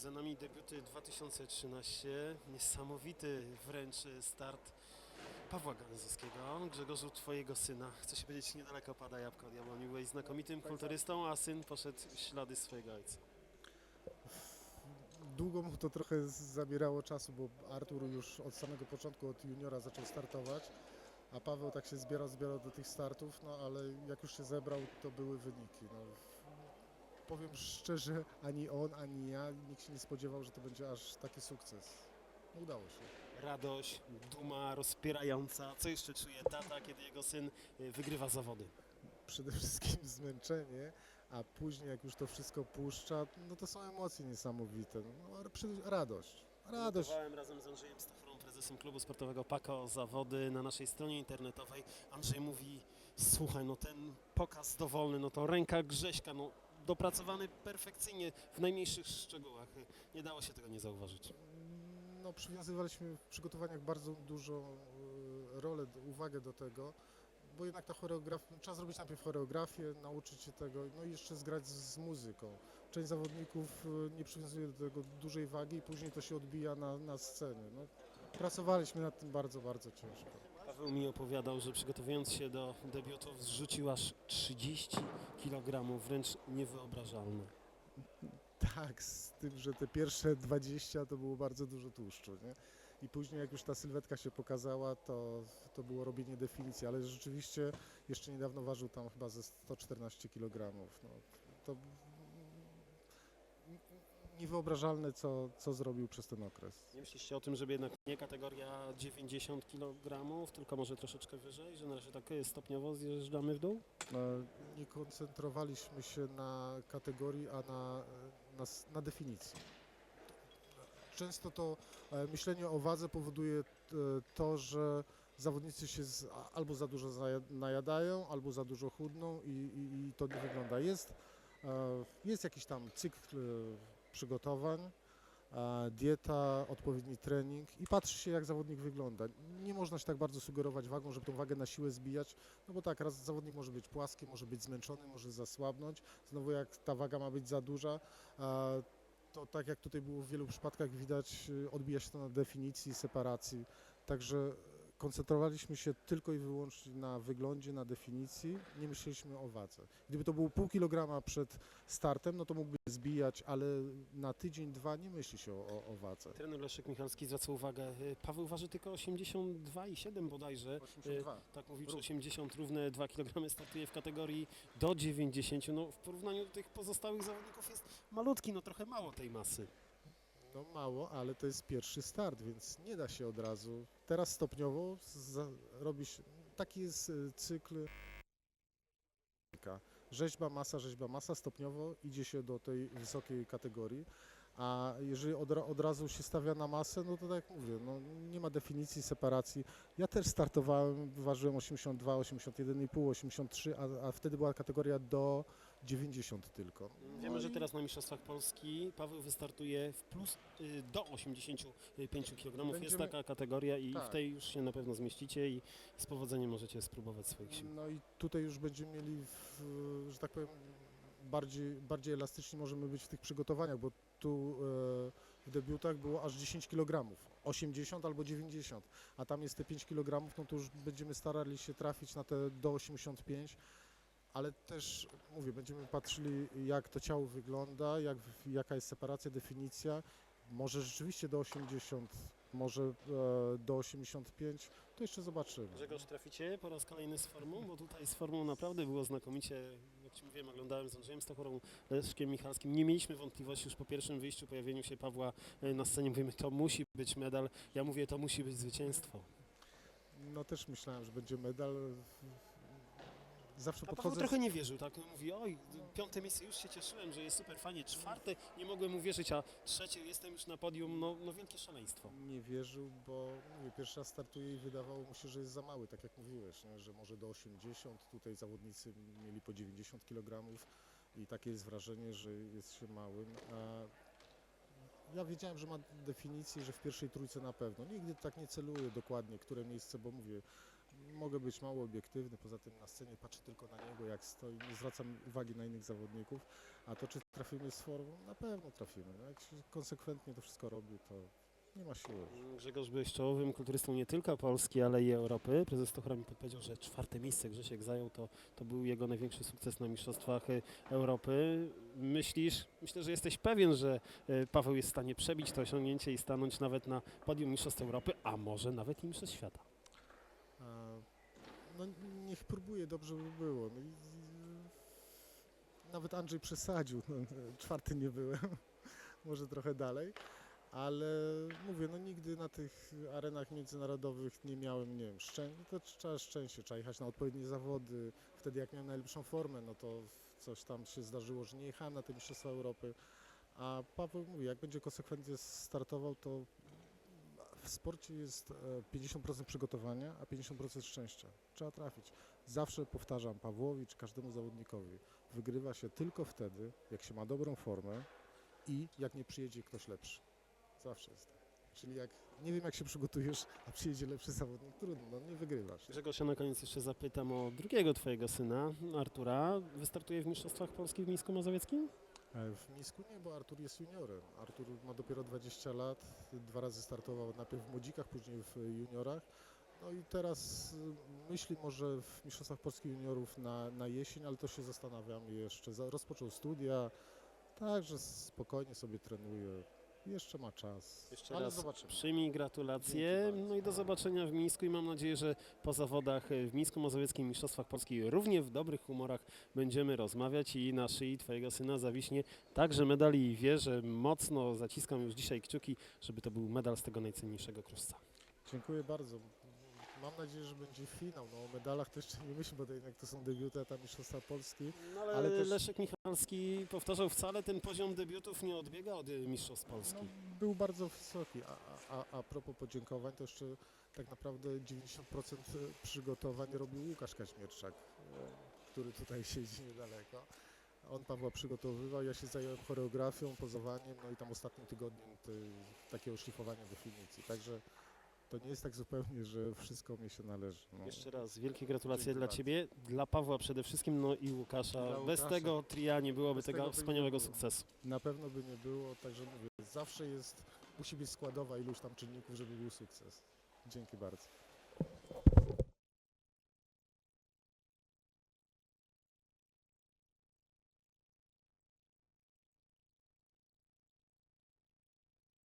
Za nami debiuty 2013, niesamowity wręcz start Pawła Ganyzowskiego, Grzegorzu twojego syna. Chcę się powiedzieć, niedaleko pada jabłko od jabłoni. Byłeś znakomitym kulturystą, a syn poszedł w ślady swojego ojca. Długo mu to trochę zabierało czasu, bo Artur już od samego początku, od juniora zaczął startować, a Paweł tak się zbierał, zbierał do tych startów, no ale jak już się zebrał, to były wyniki. No, powiem szczerze, ani on, ani ja, nikt się nie spodziewał, że to będzie aż taki sukces. No, udało się. Radość, duma rozpierająca. Co jeszcze czuje tata, kiedy jego syn y, wygrywa zawody? Przede wszystkim zmęczenie, a później jak już to wszystko puszcza, no to są emocje niesamowite. No, przede- radość. Radość. Notowałem razem z Andrzejem Stachurą, prezesem klubu sportowego PAKO zawody na naszej stronie internetowej. Andrzej mówi, słuchaj, no ten pokaz dowolny, no to ręka Grześka, no dopracowany perfekcyjnie w najmniejszych szczegółach. Nie dało się tego nie zauważyć. No, przywiązywaliśmy w przygotowaniach bardzo dużą e, rolę, uwagę do tego, bo jednak ta choreografia, trzeba zrobić najpierw choreografię, nauczyć się tego, no i jeszcze zgrać z, z muzyką. Część zawodników e, nie przywiązuje do tego dużej wagi i później to się odbija na, na scenie. No, pracowaliśmy nad tym bardzo, bardzo ciężko. Paweł mi opowiadał, że przygotowując się do debiutów zrzucił aż 30 kg, wręcz niewyobrażalne. Tak, z tym, że te pierwsze 20 to było bardzo dużo tłuszczu, nie? I później jak już ta sylwetka się pokazała, to, to było robienie definicji, ale rzeczywiście jeszcze niedawno ważył tam chyba ze 114 kg. No, to niewyobrażalne, co, co zrobił przez ten okres. Nie myśliście o tym, żeby jednak nie kategoria 90 kg, tylko może troszeczkę wyżej, że na razie tak y, stopniowo zjeżdżamy w dół? No, nie koncentrowaliśmy się na kategorii, a na, na, s- na definicji. Często to e, myślenie o wadze powoduje e, to, że zawodnicy się z, albo za dużo najadają, albo za dużo chudną i, i, i to nie wygląda. Jest, e, jest jakiś tam cykl przygotowań, dieta, odpowiedni trening i patrzy się jak zawodnik wygląda. Nie można się tak bardzo sugerować wagą, żeby tą wagę na siłę zbijać, no bo tak, raz zawodnik może być płaski, może być zmęczony, może zasłabnąć. Znowu jak ta waga ma być za duża, to tak jak tutaj było w wielu przypadkach widać, y, odbija się to na definicji, separacji. Także koncentrowaliśmy się tylko i wyłącznie na wyglądzie, na definicji, nie myśleliśmy o wadze. Gdyby to było pół kilograma przed startem, no to mógłby zbijać, ale na tydzień, dwa nie myśli się o, o, wadze. Trener Leszek Michalski zwraca uwagę, y, Paweł waży tylko 82,7 bodajże. 82. Tak mówił, że Rób. 80 równe 2 kg startuje w kategorii do 90. No w porównaniu do tych pozostałych zawodników jest malutki, no trochę mało tej masy. No mało, ale to jest pierwszy start, więc nie da się od razu. Teraz stopniowo za, robi się, taki jest e, cykl rzeźba, masa, rzeźba, masa, stopniowo idzie się do tej wysokiej kategorii, a jeżeli od, od razu się stawia na masę, no to tak jak mówię, no nie ma definicji separacji. Ja też startowałem, ważyłem 82, 81,5, 83, a, a wtedy była kategoria do 90 tylko. Wiemy, że teraz na Mistrzostwach Polski Paweł wystartuje w plus y, do 85 kg. Jest Będziemy- taka kategoria i w Tak. tej już się na pewno zmieścicie i z powodzeniem możecie spróbować swoich sił. No i tutaj już będziemy mieli, w, że tak powiem, bardziej, bardziej elastyczni możemy być w tych przygotowaniach, bo tu e, w debiutach było aż 10 kg, 80 albo 90, a tam jest te 5 kg, no to już będziemy starali się trafić na te do 85, ale też, mówię, będziemy patrzyli jak to ciało wygląda, jak, jaka jest separacja, definicja, może rzeczywiście do 80, może e, do 85, to jeszcze zobaczymy. Grzegorz, traficie po raz kolejny z formą, bo tutaj z formą naprawdę było znakomicie. Jak Ci mówiłem, oglądałem z Andrzejem Stachorą, Leszkiem Michalskim. Nie mieliśmy wątpliwości już po pierwszym wyjściu, pojawieniu się Pawła e, na scenie. Mówimy, to musi być medal. Ja mówię, to musi być zwycięstwo. No też myślałem, że będzie medal. Zawsze A Paweł podchodzę. trochę nie wierzył, tak? Mówi, oj, piąte miejsce, już się cieszyłem, że jest super fajnie. Czwarte, nie mogłem uwierzyć, a trzecie, jestem już na podium, no, no wielkie szaleństwo. Nie wierzył, bo mówię, pierwszy raz startuje i wydawało mu się, że jest za mały, tak jak mówiłeś, nie? że może do 80. Tutaj zawodnicy mieli po 90 kg i takie jest wrażenie, że jest się małym. A ja wiedziałem, że ma definicję, że w pierwszej trójce na pewno. Nigdy tak nie celuję dokładnie, które miejsce, bo mówię, mogę być mało obiektywny, poza tym na scenie patrzę tylko na niego, jak stoi, nie zwracam uwagi na innych zawodników, a to czy trafimy z formą? Na pewno trafimy. No, jak się konsekwentnie to wszystko robi, to nie ma siły. Grzegorz byłeś czołowym kulturystą nie tylko Polski, ale i Europy. Prezes Stochra mi podpowiedział, że czwarte miejsce Grzesiek zajął, to, to był jego największy sukces na Mistrzostwach y, Europy. Myślisz, myślę, że jesteś pewien, że y, Paweł jest w stanie przebić to osiągnięcie i stanąć nawet na podium Mistrzostw Europy, a może nawet i Mistrzostw Świata. No niech próbuje, dobrze by było. No, i, nawet Andrzej przesadził, no, czwarty nie byłem, może trochę dalej, ale mówię, no nigdy na tych arenach międzynarodowych nie miałem, nie wiem, szczęścia, to trzeba szczęście, trzeba jechać na odpowiednie zawody, wtedy jak miałem najlepszą formę, no to coś tam się zdarzyło, że nie jechałem na te Mistrzostwa Europy, a Paweł mówi, jak będzie konsekwentnie startował, to w sporcie jest e, 50% przygotowania, a 50% szczęścia. Trzeba trafić. Zawsze powtarzam Pawłowi czy każdemu zawodnikowi, wygrywa się tylko wtedy, jak się ma dobrą formę i jak nie przyjedzie ktoś lepszy. Zawsze jest tak. Czyli jak nie wiem jak się przygotujesz, a przyjedzie lepszy zawodnik, trudno, no nie wygrywasz. Grzegorz, ja na koniec jeszcze zapytam o drugiego twojego syna, Artura. Wystartuje w Mistrzostwach Polski w Mińsku Mazowieckim? E, W Mińsku nie, bo Artur jest juniorem. Artur ma dopiero 20 lat, dwa razy startował najpierw w młodzikach, później w juniorach. No i teraz y, myśli może w Mistrzostwach Polskich Juniorów na, na jesień, ale to się zastanawiam jeszcze. Rozpoczął studia, także spokojnie sobie trenuje. Jeszcze ma czas, Jeszcze ale raz zobaczymy. przyjmij gratulacje. Dzięki. No i do zobaczenia w Mińsku i mam nadzieję, że po zawodach w Mińsku Mazowieckim Mistrzostwach Polski równie w dobrych humorach będziemy rozmawiać i na szyi twojego syna zawiśnie także medal i wierzę, mocno zaciskam już dzisiaj kciuki, żeby to był medal z tego najcenniejszego kruszca. Dziękuję bardzo. Mam nadzieję, że będzie finał. No, o medalach to jeszcze nie myślę, bo to jednak to są debiuty, a tam Mistrzostwa Polski. No ale, Ale też- Leszek Michalski powtarzał wcale ten poziom debiutów nie odbiega od e, Mistrzostw Polski. No, był bardzo wysoki, a, a, a, propos podziękowań, to jeszcze tak naprawdę 90% przygotowań robił Łukasz Kaźmierczak, e, który tutaj siedzi niedaleko. On Pawła przygotowywał, ja się zająłem choreografią, pozowaniem, no i tam ostatnim tygodniem takiego szlifowania definicji. Także to nie jest tak zupełnie, że wszystko mi się należy. No. Jeszcze raz wielkie gratulacje dla bardzo. Ciebie, dla Pawła przede wszystkim, no i Łukasza. Dla Bez Łukasza. tego tria nie byłoby Bez tego tego by nie wspaniałego było. sukcesu. Na pewno by nie było, także mówię, zawsze jest, musi być składowa iluś tam czynników, żeby był sukces. Dzięki bardzo.